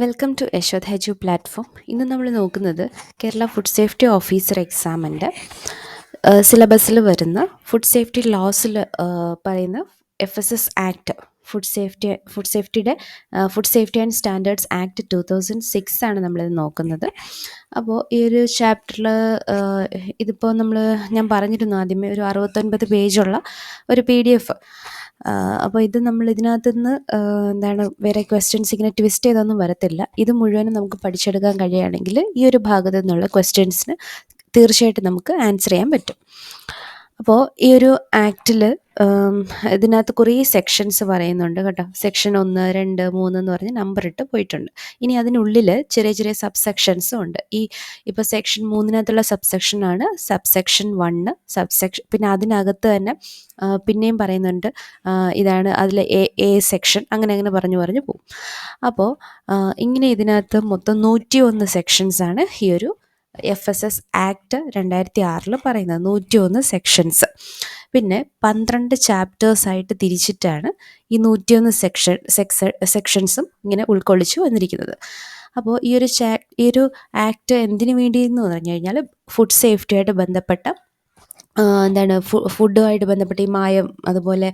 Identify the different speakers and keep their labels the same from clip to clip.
Speaker 1: Welcome to യശോദ് ഹജു platform ഇന്ന് നമ്മൾ നോക്കുന്നത് കേരള ഫുഡ് സേഫ്റ്റി ഓഫീസർ എക്സാമിന്റെ സിലബസിൽ വരുന്ന ഫുഡ് സേഫ്റ്റി ലോസിൽ പറയുന്ന F S S act food safety food സേഫ്റ്റിയുടെ food safety and standards act two thousand six ആണ് നമ്മളിത് നോക്കുന്നത്. അപ്പോൾ ഈ ഒരു ചാപ്റ്ററിൽ ഇതിപ്പോൾ നമ്മൾ ഞാൻ പറഞ്ഞിരുന്നു ആദ്യമേ ഒരു അറുപത്തൊൻപത് പേജുള്ള ഒരു പി ഡി എഫ് അപ്പോൾ ഇത് നമ്മൾ ഇതിനകത്ത് നിന്ന് എന്താണ് വേറെ ക്വസ്റ്റ്യൻസ് ഇങ്ങനെ ട്വിസ്റ്റ് ചെയ്തൊന്നും വരത്തില്ല. ഇത് മുഴുവനും നമുക്ക് പഠിച്ചെടുക്കാൻ കഴിയുകയാണെങ്കിൽ ഈ ഒരു ഭാഗത്തു നിന്നുള്ള ക്വസ്റ്റ്യൻസിന് തീർച്ചയായിട്ടും നമുക്ക് ആൻസർ ചെയ്യാൻ പറ്റും. അപ്പോൾ ഈ ഒരു ആക്റ്റിൽ ഇതിനകത്ത് കുറേ സെക്ഷൻസ് പറയുന്നുണ്ട് കേട്ടോ. സെക്ഷൻ ഒന്ന് രണ്ട് മൂന്ന് എന്ന് പറഞ്ഞ് നമ്പർ ഇട്ട് പോയിട്ടുണ്ട്. ഇനി അതിനുള്ളിൽ ചെറിയ ചെറിയ സബ് സെക്ഷൻസും ഉണ്ട്. ഈ ഇപ്പോൾ സെക്ഷൻ മൂന്നിനകത്തുള്ള സബ് സെക്ഷനാണ് sub section one sub section പിന്നെ അതിനകത്ത് തന്നെ പിന്നെയും പറയുന്നുണ്ട് ഇതാണ് അതിൽ എ എ സെക്ഷൻ അങ്ങനെ അങ്ങനെ പറഞ്ഞു പറഞ്ഞു പോകും അപ്പോൾ ഇങ്ങനെ ഇതിനകത്ത് മൊത്തം നൂറ്റി ഒന്ന് സെക്ഷൻസാണ് ഈ ഒരു എഫ് എസ് എസ് ആക്ട് രണ്ടായിരത്തി ആറിൽ പറയുന്നത്. നൂറ്റി ഒന്ന് സെക്ഷൻസ് പിന്നെ പന്ത്രണ്ട് ചാപ്റ്റേഴ്സായിട്ട് തിരിച്ചിട്ടാണ് ഈ നൂറ്റിയൊന്ന് സെക്ഷൻ സെക്സ സെക്ഷൻസും ഇങ്ങനെ ഉൾക്കൊള്ളിച്ചു വന്നിരിക്കുന്നത്. അപ്പോൾ ഈ ഒരു ചാ ഈ ഒരു ആക്ട് എന്തിനു വേണ്ടിയെന്ന് പറഞ്ഞു കഴിഞ്ഞാൽ ഫുഡ് സേഫ്റ്റിയായിട്ട് ബന്ധപ്പെട്ട എന്താണ് ഫുഡുമായിട്ട് ബന്ധപ്പെട്ട് ഈ മായം അതുപോലെ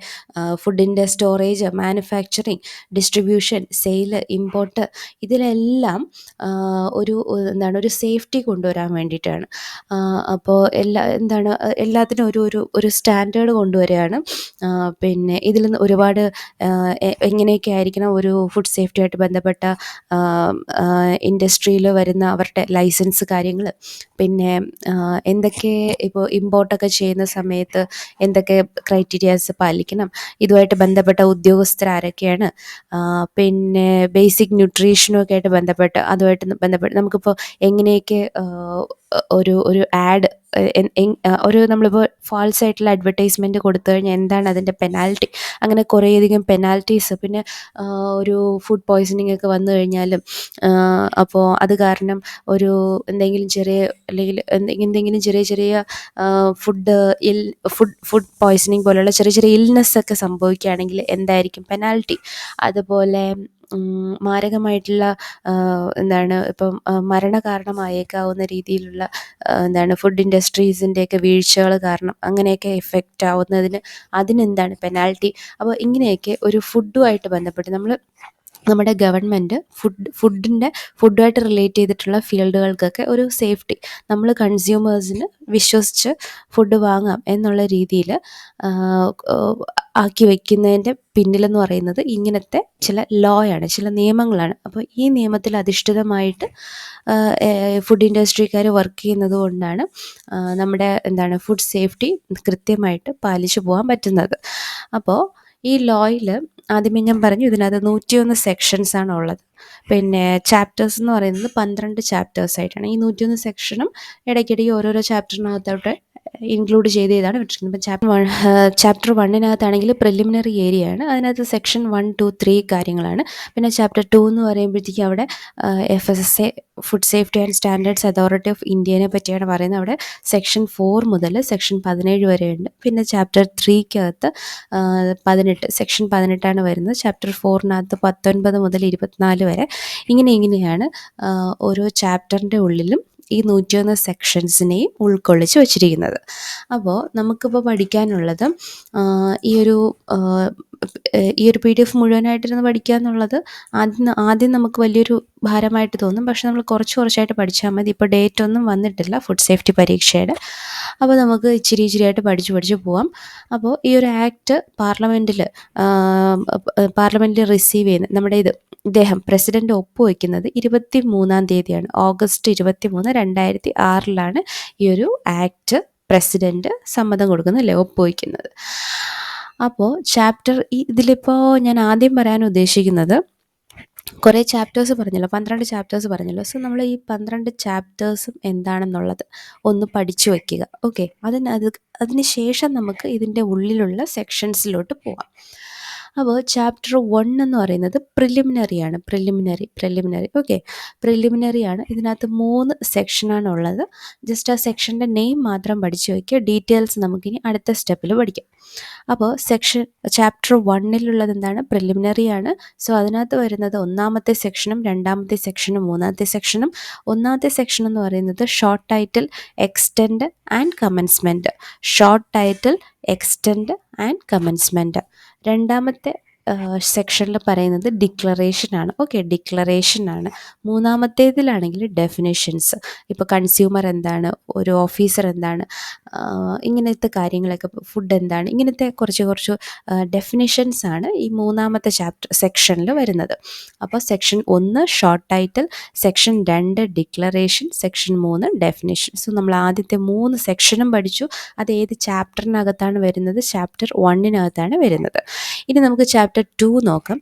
Speaker 1: ഫുഡിന്റെ storage manufacturing distribution sale import ഇതിലെല്ലാം ഒരു എന്താണ് ഒരു സേഫ്റ്റി കൊണ്ടുവരാൻ വേണ്ടിയിട്ടാണ്. അപ്പോൾ എല്ലാ എന്താണ് എല്ലാത്തിനും ഒരു ഒരു ഒരു സ്റ്റാൻഡേർഡ് കൊണ്ടുവരികയാണ്. പിന്നെ ഇതിൽ നിന്ന് ഒരുപാട് എങ്ങനെയൊക്കെ ആയിരിക്കണം ഒരു ഫുഡ് സേഫ്റ്റിയായിട്ട് ബന്ധപ്പെട്ട ഇൻഡസ്ട്രിയിൽ വരുന്ന അവരുടെ ലൈസൻസ് കാര്യങ്ങൾ പിന്നെ എന്തൊക്കെ ഇപ്പോൾ ഇമ്പോർട്ടൊക്കെ ചെയ്യുന്ന സമയത്ത് എന്തൊക്കെ ക്രൈറ്റീരിയാസ് പാലിക്കണം. ഇതുമായിട്ട് ബന്ധപ്പെട്ട ഉദ്യോഗസ്ഥർ ആരൊക്കെയാണ്? പിന്നെ ബേസിക് ന്യൂട്രീഷനൊക്കെ ആയിട്ട് ബന്ധപ്പെട്ട് അതുമായിട്ട് ബന്ധപ്പെട്ട് നമുക്കിപ്പോൾ എങ്ങനെയൊക്കെ ഒരു ഒരു ആഡ് ഒരു നമ്മളിപ്പോൾ ഫാൾസ് ആയിട്ടുള്ള അഡ്വർടൈസ്മെന്റ് കൊടുത്തു കഴിഞ്ഞാൽ എന്താണ് അതിന്റെ പെനാൽറ്റി അങ്ങനെ കുറേയധികം പെനാൽറ്റീസ് പിന്നെ ഒരു ഫുഡ് പോയ്സണിങ് ഒക്കെ വന്നു കഴിഞ്ഞാലും അപ്പോൾ അത് കാരണം ഒരു എന്തെങ്കിലും ചെറിയ അല്ലെങ്കിൽ എന്തെങ്കിലും ചെറിയ ചെറിയ ഫുഡ് ഇൽ ഫുഡ് ഫുഡ് പോയ്സണിങ് പോലെയുള്ള ചെറിയ ചെറിയ ഇൽനെസ്സൊക്കെ സംഭവിക്കുകയാണെങ്കിൽ എന്തായിരിക്കും പെനാൽറ്റി അതുപോലെ മാരകമായിട്ടുള്ള എന്താണ് ഇപ്പം മരണകാരണമായേക്കാവുന്ന രീതിയിലുള്ള എന്താണ് ഫുഡ് ഇൻഡസ്ട്രീസിന്റെയൊക്കെ വീഴ്ചകൾ കാരണം അങ്ങനെയൊക്കെ എഫക്റ്റ് ആവുന്നതിന് അതിനെന്താണ് പെനാൽറ്റി അപ്പോൾ ഇങ്ങനെയൊക്കെ ഒരു ഫുഡുമായിട്ട് ബന്ധപ്പെട്ട് നമ്മൾ നമ്മുടെ ഗവൺമെന്റ് ഫുഡ് ഫുഡിന്റെ ഫുഡുമായിട്ട് റിലേറ്റ് ചെയ്തിട്ടുള്ള ഫീൽഡുകൾക്കൊക്കെ ഒരു സേഫ്റ്റി നമ്മൾ കൺസ്യൂമേഴ്സിന് വിശ്വസിച്ച് ഫുഡ് വാങ്ങാം എന്നുള്ള രീതിയിൽ ആക്കി വയ്ക്കുന്നതിന്റെ പിന്നിലെന്ന് പറയുന്നത് ഇങ്ങനത്തെ ചില ലോയാണ് ചില നിയമങ്ങളാണ്. അപ്പോൾ ഈ നിയമത്തിൽ അധിഷ്ഠിതമായിട്ട് ഫുഡ് ഇൻഡസ്ട്രിക്കാർ വർക്ക് ചെയ്യുന്നത് കൊണ്ടാണ് നമ്മുടെ എന്താണ് ഫുഡ് സേഫ്റ്റി കൃത്യമായിട്ട് പാലിച്ചു പോകാൻ പറ്റുന്നത്. അപ്പോൾ ഈ ലോയിൽ ആദ്യമേ ഞാൻ പറഞ്ഞു ഇതിനകത്ത് നൂറ്റിയൊന്ന് സെക്ഷൻസ് ആണ് ഉള്ളത്. പിന്നെ ചാപ്റ്റേഴ്സ് എന്ന് പറയുന്നത് പന്ത്രണ്ട് ചാപ്റ്റേഴ്സ് ആയിട്ടാണ്. ഈ നൂറ്റിയൊന്ന് സെക്ഷനും ഇടയ്ക്കിടയ്ക്ക് ഓരോരോ ചാപ്റ്ററിനകത്തോട്ട് ഇൻക്ലൂഡ് ചെയ്ത് ചെയ്താണ് വിട്ടിരിക്കുന്നത് ഇപ്പം ചാപ്റ്റർ വൺ ചാപ്റ്റർ വണ്ണിനകത്താണെങ്കിൽ പ്രിലിമിനറി ഏരിയ ആണ്. അതിനകത്ത് സെക്ഷൻ വൺ ടു ത്രീ കാര്യങ്ങളാണ്. പിന്നെ ചാപ്റ്റർ ടു എന്ന് പറയുമ്പോഴത്തേക്കും അവിടെ F S S A food safety and standards authority of ഇന്ത്യനെ പറ്റിയാണ് പറയുന്നത്. അവിടെ സെക്ഷൻ ഫോർ മുതൽ സെക്ഷൻ പതിനേഴ് വരെയുണ്ട്. പിന്നെ ചാപ്റ്റർ ത്രീക്കകത്ത് പതിനെട്ട് സെക്ഷൻ പതിനെട്ടാണ് വരുന്നത്. ചാപ്റ്റർ ഫോറിനകത്ത് പത്തൊൻപത് മുതൽ ഇരുപത്തിനാല് വരെ. ഇങ്ങനെ ഇങ്ങനെയാണ് ഓരോ ചാപ്റ്ററിന്റെ ഉള്ളിലും ഈ നൂറ്റിയൊന്ന് സെക്ഷൻസിനെയും ഉൾക്കൊള്ളിച്ച് വച്ചിരിക്കുന്നത്. അപ്പോൾ നമുക്കിപ്പോൾ പഠിക്കാനുള്ളത് ഈ ഒരു ഈ ഒരു പി ഡി എഫ് മുഴുവനായിട്ടിരുന്ന് പഠിക്കുക എന്നുള്ളത് ആദ്യം ആദ്യം നമുക്ക് വലിയൊരു ഭാരമായിട്ട് തോന്നും. പക്ഷെ നമ്മൾ കുറച്ച് കുറച്ചായിട്ട് പഠിച്ചാൽ മതി. ഇപ്പോൾ ഡേറ്റ് ഒന്നും വന്നിട്ടില്ല ഫുഡ് സേഫ്റ്റി പരീക്ഷയുടെ. അപ്പോൾ നമുക്ക് ഇച്ചിരി ഇച്ചിരിയായിട്ട് പഠിച്ച് പഠിച്ച് പോവാം. അപ്പോൾ ഈ ഒരു ആക്ട് പാർലമെന്റിൽ പാർലമെന്റിൽ റിസീവ് ചെയ്യുന്ന നമ്മുടെ ഇത് ഇദ്ദേഹം പ്രസിഡന്റ് ഒപ്പുവെക്കുന്നത് ഇരുപത്തി മൂന്നാം തീയതിയാണ്. ഓഗസ്റ്റ് ഇരുപത്തി മൂന്ന് രണ്ടായിരത്തി ആറിലാണ് ഈ ഒരു ആക്ട് പ്രസിഡന്റ് സമ്മതം കൊടുക്കുന്നത് അല്ലേ? ഒപ്പുവെക്കുന്നത് അപ്പോൾ ചാപ്റ്റർ ഇതിലിപ്പോൾ ഞാൻ ആദ്യം പറയാൻ ഉദ്ദേശിക്കുന്നത് കുറേ ചാപ്റ്റേഴ്സ് പറഞ്ഞല്ലോ പന്ത്രണ്ട് ചാപ്റ്റേഴ്സ് പറഞ്ഞല്ലോ. സോ നമ്മൾ ഈ പന്ത്രണ്ട് ചാപ്റ്റേഴ്സും എന്താണെന്നുള്ളത് ഒന്ന് പഠിച്ചു വയ്ക്കുക ഓക്കെ അതിന് അത് അതിന് ശേഷം നമുക്ക് ഇതിന്റെ ഉള്ളിലുള്ള സെക്ഷൻസിലോട്ട് പോവാം. അപ്പോൾ ചാപ്റ്റർ വൺ എന്ന് പറയുന്നത് പ്രിലിമിനറി ആണ്. പ്രിലിമിനറി പ്രിലിമിനറി ഓക്കെ പ്രിലിമിനറി ആണ്. ഇതിനകത്ത് മൂന്ന് സെക്ഷനാണ് ഉള്ളത്. ജസ്റ്റ് ആ സെക്ഷന്റെ നെയിം മാത്രം പഠിച്ചു വയ്ക്കുക. ഡീറ്റെയിൽസ് നമുക്കിനി അടുത്ത സ്റ്റെപ്പിൽ പഠിക്കാം. അപ്പോൾ സെക്ഷൻ ചാപ്റ്റർ വണ്ണിലുള്ളത് എന്താണ്? പ്രിലിമിനറി ആണ്. സോ അതിനകത്ത് വരുന്നത് ഒന്നാമത്തെ സെക്ഷനും രണ്ടാമത്തെ സെക്ഷനും മൂന്നാമത്തെ സെക്ഷനും ഒന്നാമത്തെ സെക്ഷൻ എന്ന് പറയുന്നത് short title extend and commencement short title extend and commencement രണ്ടാമത്തെ സെക്ഷനിൽ പറയുന്നത് ഡിക്ലറേഷൻ ആണ്. ഓക്കെ ഡിക്ലറേഷൻ ആണ്. മൂന്നാമത്തേതിലാണെങ്കിൽ ഡെഫിനേഷൻസ് ഇപ്പോൾ കൺസ്യൂമർ എന്താണ് ഒരു ഓഫീസർ എന്താണ് ഇങ്ങനത്തെ കാര്യങ്ങളൊക്കെ ഫുഡ് എന്താണ് ഇങ്ങനത്തെ കുറച്ച് കുറച്ച് ഡെഫിനേഷൻസ് ആണ് ഈ മൂന്നാമത്തെ ചാപ്റ്റർ സെക്ഷനിൽ വരുന്നത്. അപ്പോൾ സെക്ഷൻ ഒന്ന് ഷോർട്ട് ടൈറ്റിൽ സെക്ഷൻ രണ്ട് ഡിക്ലറേഷൻ സെക്ഷൻ മൂന്ന് ഡെഫിനേഷൻ സോ നമ്മൾ ആദ്യത്തെ മൂന്ന് സെക്ഷനും പഠിച്ചു. അത് ഏത് ചാപ്റ്ററിനകത്താണ് വരുന്നത്? ചാപ്റ്റർ വണ്ണിനകത്താണ് വരുന്നത്. ഇനി നമുക്ക് ചാപ്റ്റർ ടു നോക്കാം.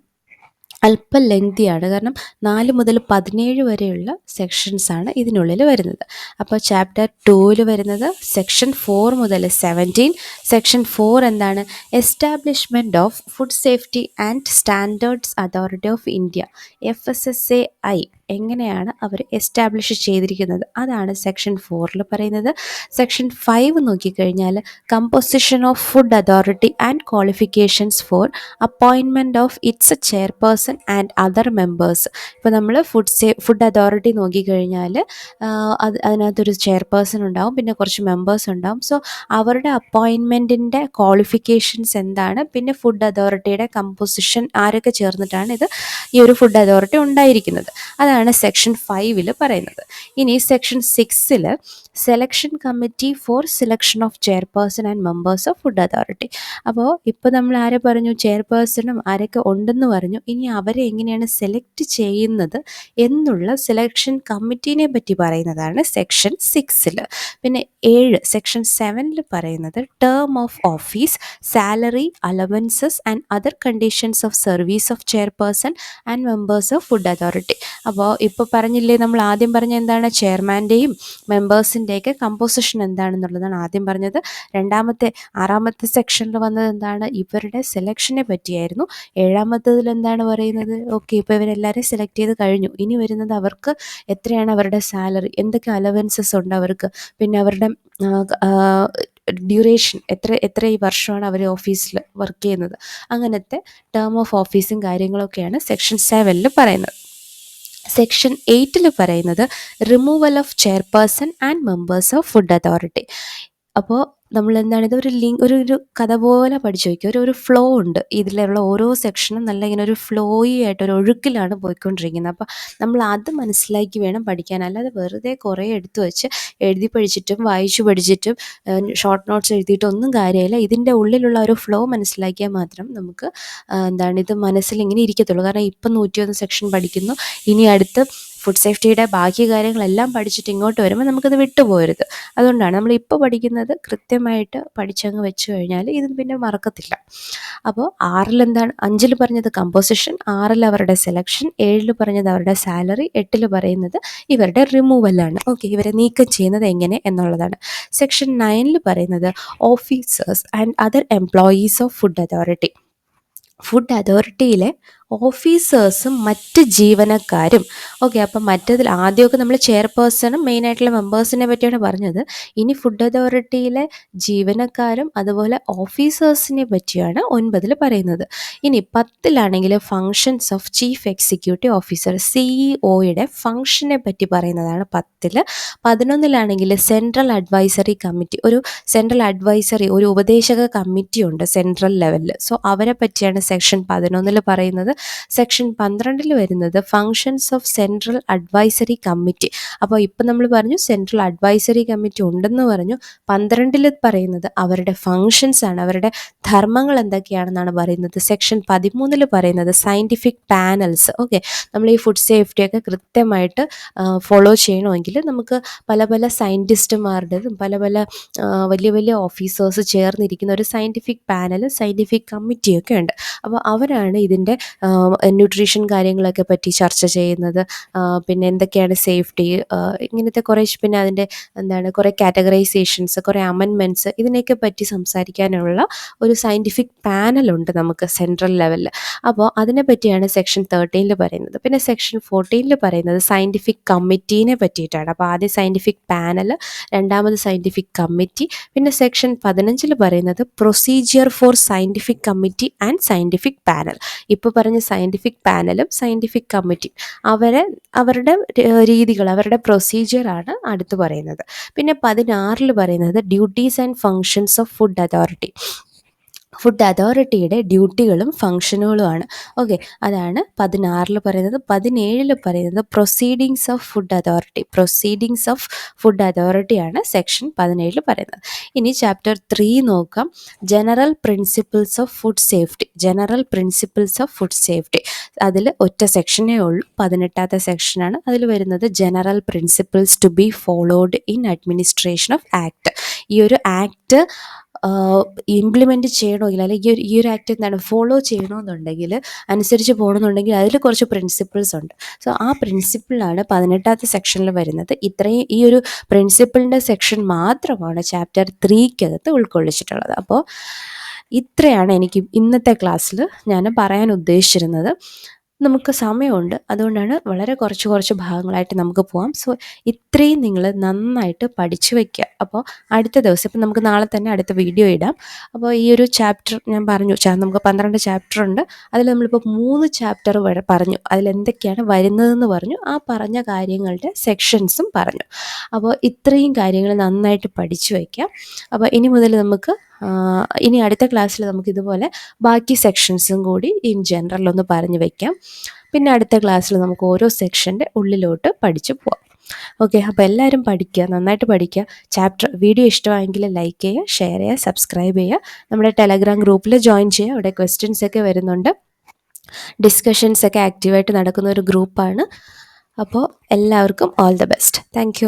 Speaker 1: അല്പം ലെങ്തിയാണ് കാരണം നാല് മുതൽ പതിനേഴ് വരെയുള്ള സെക്ഷൻസ് ആണ് ഇതിനുള്ളിൽ വരുന്നത്. അപ്പോൾ ചാപ്റ്റർ ടൂവിൽ വരുന്നത് സെക്ഷൻ ഫോർ മുതൽ സെവന്റീൻ സെക്ഷൻ ഫോർ എന്താണ്? Establishment of food safety and standards authority of India F S S A I എങ്ങനെയാണ് അവർ എസ്റ്റാബ്ലിഷ് ചെയ്തിരിക്കുന്നത്? അതാണ് സെക്ഷൻ ഫോറിൽ പറയുന്നത്. സെക്ഷൻ ഫൈവ് നോക്കിക്കഴിഞ്ഞാൽ composition of food authority and qualifications for അപ്പോയിൻമെന്റ് of its chairperson and other members ഇപ്പോൾ നമ്മൾ food say food authority നോക്കിക്കഴിഞ്ഞാൽ അത് അതിനകത്തൊരു ചെയർപേഴ്സൺ ഉണ്ടാവും പിന്നെ കുറച്ച് മെമ്പേഴ്സ് ഉണ്ടാവും. സോ അവരുടെ അപ്പോയിൻമെന്റിന്റെ ക്വാളിഫിക്കേഷൻസ് എന്താണ്? പിന്നെ ഫുഡ് അതോറിറ്റിയുടെ കമ്പോസിഷൻ ആരൊക്കെ ചേർന്നിട്ടാണ് ഇത് ഈ ഒരു ഫുഡ് അതോറിറ്റി ഉണ്ടായിരിക്കുന്നത്? അതാണ് സെക്ഷൻ ഫൈവിൽ പറയുന്നത്. ഇനി സെക്ഷൻ സിക്സിൽ selection committee for selection of chairperson and members of food authority അപ്പോൾ ഇപ്പോൾ നമ്മൾ ആരെ പറഞ്ഞു? ചെയർപേഴ്സണും ആരൊക്കെ ഉണ്ടെന്ന് പറഞ്ഞു. ഇനി അവരെ എങ്ങനെയാണ് സെലക്ട് ചെയ്യുന്നത് എന്നുള്ള സെലക്ഷൻ കമ്മിറ്റീനെ പറ്റി പറയുന്നതാണ് സെക്ഷൻ സിക്സിൽ പിന്നെ ഏഴ് സെക്ഷൻ സെവനിൽ പറയുന്നത് term of office salary allowances and other conditions of service of chairperson and members of food authority അപ്പോൾ ഇപ്പോൾ പറഞ്ഞില്ലേ നമ്മൾ ആദ്യം പറഞ്ഞ എന്താണ്? ചെയർമാന്റെയും മെമ്പേഴ്സിന്റെയൊക്കെ കമ്പോസിഷൻ എന്താണെന്നുള്ളതാണ് ആദ്യം പറഞ്ഞത്. രണ്ടാമത്തെ ആറാമത്തെ സെക്ഷനിൽ വന്നത് എന്താണ്? ഇവരുടെ സെലക്ഷനെ പറ്റിയായിരുന്നു. ഏഴാമത്തതിൽ എന്താണ് പറയുന്നത്? ഓക്കെ ഇപ്പോൾ ഇവരെല്ലാവരെയും സെലക്ട് ചെയ്ത് കഴിഞ്ഞു. ഇനി വരുന്നത് അവർക്ക് എത്രയാണ് അവരുടെ സാലറി എന്തൊക്കെ അലവൻസസ് ഉണ്ട് അവർക്ക്? പിന്നെ അവരുടെ ഡ്യൂറേഷൻ എത്ര എത്ര ഈ വർഷമാണ് അവർ ഓഫീസിൽ വർക്ക് ചെയ്യുന്നത്? അങ്ങനത്തെ ടേം ഓഫ് ഓഫീസും കാര്യങ്ങളൊക്കെയാണ് സെക്ഷൻ സെവനിൽ പറയുന്നത്. സെക്ഷൻ എയ്റ്റിൽ പറയുന്നത് removal of chairperson and members of food authority അപ്പോൾ നമ്മൾ എന്താണ് ഇതൊരു ലിങ്ക് ഒരു ഒരു കഥ പോലെ പഠിച്ചു വയ്ക്കുക ഒരു ഒരു ഫ്ലോ ഉണ്ട്. ഇതിലുള്ള ഓരോ സെക്ഷനും നല്ല ഇങ്ങനെ ഒരു ഫ്ലോയി ആയിട്ട് ഒരു ഒഴുക്കിലാണ് പോയിക്കൊണ്ടിരിക്കുന്നത്. അപ്പോൾ നമ്മൾ അത് മനസ്സിലാക്കി വേണം പഠിക്കാൻ. അല്ലാതെ വെറുതെ കുറേ എടുത്തു വെച്ച് എഴുതി പഠിച്ചിട്ടും വായിച്ചു പഠിച്ചിട്ടും ഷോർട്ട് നോട്ട്സ് എഴുതിയിട്ടൊന്നും കാര്യമില്ല. ഇതിന്റെ ഉള്ളിലുള്ള ഒരു ഫ്ലോ മനസ്സിലാക്കിയാൽ മാത്രം നമുക്ക് എന്താണ് ഇത് മനസ്സിൽ ഇങ്ങനെ ഇരിക്കത്തുള്ളൂ. കാരണം ഇപ്പം നൂറ്റിയൊന്ന് സെക്ഷൻ പഠിക്കുന്നു. ഇനി അടുത്ത് ഫുഡ് സേഫ്റ്റിയുടെ ബാക്കി കാര്യങ്ങളെല്ലാം പഠിച്ചിട്ട് ഇങ്ങോട്ട് വരുമ്പോൾ നമുക്കത് വിട്ടുപോകരുത് അതുകൊണ്ടാണ് നമ്മൾ ഇപ്പോൾ പഠിക്കുന്നത് കൃത്യമായിട്ട് പഠിച്ചങ്ങ് വെച്ച് കഴിഞ്ഞാൽ ഇത് പിന്നെ മറക്കത്തില്ല. അപ്പോൾ ആറിൽ എന്താണ്? അഞ്ചിൽ പറഞ്ഞത് കമ്പോസിഷൻ ആറിൽ അവരുടെ സെലക്ഷൻ ഏഴിൽ പറഞ്ഞത് അവരുടെ സാലറി എട്ടിൽ പറയുന്നത് ഇവരുടെ റിമൂവലാണ് ഓക്കെ ഇവരെ നീക്കം ചെയ്യുന്നത് എങ്ങനെ എന്നുള്ളതാണ്. സെക്ഷൻ നയനിൽ പറയുന്നത് officers and other employees of food authority food അതോറിറ്റിയിലെ ഓഫീസേഴ്സും മറ്റ് ജീവനക്കാരും. ഓക്കെ അപ്പം മറ്റതിൽ ആദ്യമൊക്കെ നമ്മൾ ചെയർപേഴ്സണും മെയിനായിട്ടുള്ള മെമ്പേഴ്സിനെ പറ്റിയാണ് പറഞ്ഞത്. ഇനി ഫുഡ് അതോറിറ്റിയിലെ ജീവനക്കാരും അതുപോലെ ഓഫീസേഴ്സിനെ പറ്റിയാണ് ഒൻപതിൽ പറയുന്നത്. ഇനി പത്തിലാണെങ്കിൽ functions of chief executive officer സിഇഒയുടെ ഫങ്ഷനെ പറ്റി പറയുന്നതാണ് പത്തിൽ. പതിനൊന്നിലാണെങ്കിൽ സെൻട്രൽ അഡ്വൈസറി കമ്മിറ്റി ഒരു സെൻട്രൽ അഡ്വൈസറി ഒരു ഉപദേശക കമ്മിറ്റി ഉണ്ട് സെൻട്രൽ ലെവലിൽ സോ അവരെ പറ്റിയാണ് സെക്ഷൻ പതിനൊന്നിൽ പറയുന്നത്. സെക്ഷൻ പന്ത്രണ്ടിൽ വരുന്നത് functions of central advisory committee അപ്പോൾ ഇപ്പം നമ്മൾ പറഞ്ഞു സെൻട്രൽ അഡ്വൈസറി കമ്മിറ്റി ഉണ്ടെന്ന് പറഞ്ഞു. പന്ത്രണ്ടിൽ പറയുന്നത് അവരുടെ ഫങ്ഷൻസ് ആണ്. അവരുടെ ധർമ്മങ്ങൾ എന്തൊക്കെയാണെന്നാണ് പറയുന്നത്. സെക്ഷൻ പതിമൂന്നിൽ പറയുന്നത് സയന്റിഫിക് പാനൽസ് ഓക്കെ നമ്മൾ ഈ ഫുഡ് സേഫ്റ്റിയൊക്കെ കൃത്യമായിട്ട് ഫോളോ ചെയ്യണമെങ്കിൽ നമുക്ക് പല പല സയന്റിസ്റ്റുമാരുടേതും പല പല വലിയ വലിയ ഓഫീസേഴ്സ് ചേർന്നിരിക്കുന്ന ഒരു സയന്റിഫിക് പാനൽ സയന്റിഫിക് കമ്മിറ്റിയൊക്കെ ഉണ്ട്. അപ്പോൾ അവരാണ് ഇതിന്റെ ന്യൂട്രീഷൻ കാര്യങ്ങളൊക്കെ പറ്റി ചർച്ച ചെയ്യുന്നത്. പിന്നെ എന്തൊക്കെയാണ് സേഫ്റ്റി ഇങ്ങനത്തെ കുറേ പിന്നെ അതിന്റെ എന്താണ് കുറേ കാറ്റഗറൈസേഷൻസ് കുറേ അമെൻമെന്റ്സ് ഇതിനെയൊക്കെ പറ്റി സംസാരിക്കാനുള്ള ഒരു സയന്റിഫിക് പാനലുണ്ട് നമുക്ക് സെൻട്രൽ ലെവലിൽ അപ്പോൾ അതിനെ പറ്റിയാണ് സെക്ഷൻ തേർട്ടീനിൽ പറയുന്നത്. പിന്നെ സെക്ഷൻ ഫോർട്ടീനിൽ പറയുന്നത് സയന്റിഫിക് കമ്മിറ്റീനെ പറ്റിയിട്ടാണ്. അപ്പോൾ ആദ്യം സയന്റിഫിക് പാനൽ രണ്ടാമത് സയന്റിഫിക് കമ്മിറ്റി പിന്നെ സെക്ഷൻ പതിനഞ്ചിൽ പറയുന്നത് procedure for scientific committee and scientific panel ഇപ്പോൾ പറഞ്ഞ സയന്റിഫിക് പാനലും സയന്റിഫിക് കമ്മിറ്റി അവരെ അവരുടെ രീതികൾ അവരുടെ പ്രൊസീജിയറാണ് അടുത്ത് പറയുന്നത്. പിന്നെ പതിനാറിൽ പറയുന്നത് duties and functions of food authority food അതോറിറ്റിയുടെ ഡ്യൂട്ടികളും ഫങ്ഷനുകളുമാണ് ഓക്കെ അതാണ് പതിനാറിൽ പറയുന്നത്. പതിനേഴിൽ പറയുന്നത് proceedings of food authority proceedings of food അതോറിറ്റിയാണ് section പതിനേഴിൽ പറയുന്നത്. ഇനി ചാപ്റ്റർ ത്രീ നോക്കാം. General principles of food safety general principles of food safety അതിൽ ഒറ്റ സെക്ഷനേ ഉള്ളൂ. പതിനെട്ടാമത്തെ സെക്ഷനാണ് അതിൽ വരുന്നത് general principles to be followed in administration of act ഈ ഒരു ആക്ട് ഇംപ്ലിമെന്റ് ചെയ്യണമെങ്കിൽ അല്ലെങ്കിൽ ഈ ഒരു ആക്ട് എന്താണ്? ഫോളോ ചെയ്യണമെന്നുണ്ടെങ്കിൽ അനുസരിച്ച് പോകണമെന്നുണ്ടെങ്കിൽ അതിൽ കുറച്ച് പ്രിൻസിപ്പിൾസ് ഉണ്ട്. സോ ആ പ്രിൻസിപ്പിളാണ് പതിനെട്ടാമത്തെ സെക്ഷനിൽ വരുന്നത്. ഇത്രയും ഈ ഒരു പ്രിൻസിപ്പിളിന്റെ സെക്ഷൻ മാത്രമാണ് ചാപ്റ്റർ ത്രീക്കകത്ത് ഉൾക്കൊള്ളിച്ചിട്ടുള്ളത്. അപ്പോൾ ഇത്രയാണ് എനിക്ക് ഇന്നത്തെ ക്ലാസ്സിൽ ഞാൻ പറയാൻ ഉദ്ദേശിച്ചിരുന്നത്. നമുക്ക് സമയമുണ്ട്. അതുകൊണ്ടാണ് വളരെ കുറച്ച് കുറച്ച് ഭാഗങ്ങളായിട്ട് നമുക്ക് പോകാം സോ ഇത്രയും നിങ്ങൾ നന്നായിട്ട് പഠിച്ചു വയ്ക്കുക അപ്പോൾ അടുത്ത ദിവസം ഇപ്പം നമുക്ക് നാളെ തന്നെ അടുത്ത വീഡിയോ ഇടാം. അപ്പോൾ ഈ ഒരു ചാപ്റ്റർ ഞാൻ പറഞ്ഞു നമുക്ക് പന്ത്രണ്ട് ചാപ്റ്റർ ഉണ്ട്. അതിൽ നമ്മളിപ്പോൾ മൂന്ന് ചാപ്റ്റർ വരെ പറഞ്ഞു. അതിൽ എന്തൊക്കെയാണ് വരുന്നതെന്ന് പറഞ്ഞു. ആ പറഞ്ഞ കാര്യങ്ങളുടെ സെക്ഷൻസും പറഞ്ഞു. അപ്പോൾ ഇത്രയും കാര്യങ്ങൾ നന്നായിട്ട് പഠിച്ചു വയ്ക്കാം അപ്പോൾ ഇനി മുതൽ നമുക്ക് ഇനി അടുത്ത ക്ലാസ്സിൽ നമുക്ക് ഇതുപോലെ ബാക്കി സെക്ഷൻസും കൂടി ഇൻ ജനറൽ ഒന്ന് പറഞ്ഞു വയ്ക്കാം പിന്നെ അടുത്ത ക്ലാസ്സിൽ നമുക്ക് ഓരോ സെക്ഷന്റെ ഉള്ളിലോട്ട് പഠിച്ചു പോവാം. ഓക്കെ അപ്പോൾ എല്ലാവരും പഠിക്കുക നന്നായിട്ട് പഠിക്കുക. ചാപ്റ്റർ വീഡിയോ ഇഷ്ടമായെങ്കിൽ ലൈക്ക് ചെയ്യുക ഷെയർ ചെയ്യുക സബ്സ്ക്രൈബ് ചെയ്യുക. നമ്മുടെ ടെലഗ്രാം ഗ്രൂപ്പിൽ ജോയിൻ ചെയ്യുക. അവിടെ ക്വസ്റ്റ്യൻസ് ഒക്കെ വരുന്നുണ്ട്. ഡിസ്കഷൻസ് ഒക്കെ ആക്റ്റീവായിട്ട് നടക്കുന്ന ഒരു ഗ്രൂപ്പാണ് അപ്പോൾ എല്ലാവർക്കും ഓൾ ദ ബെസ്റ്റ് താങ്ക്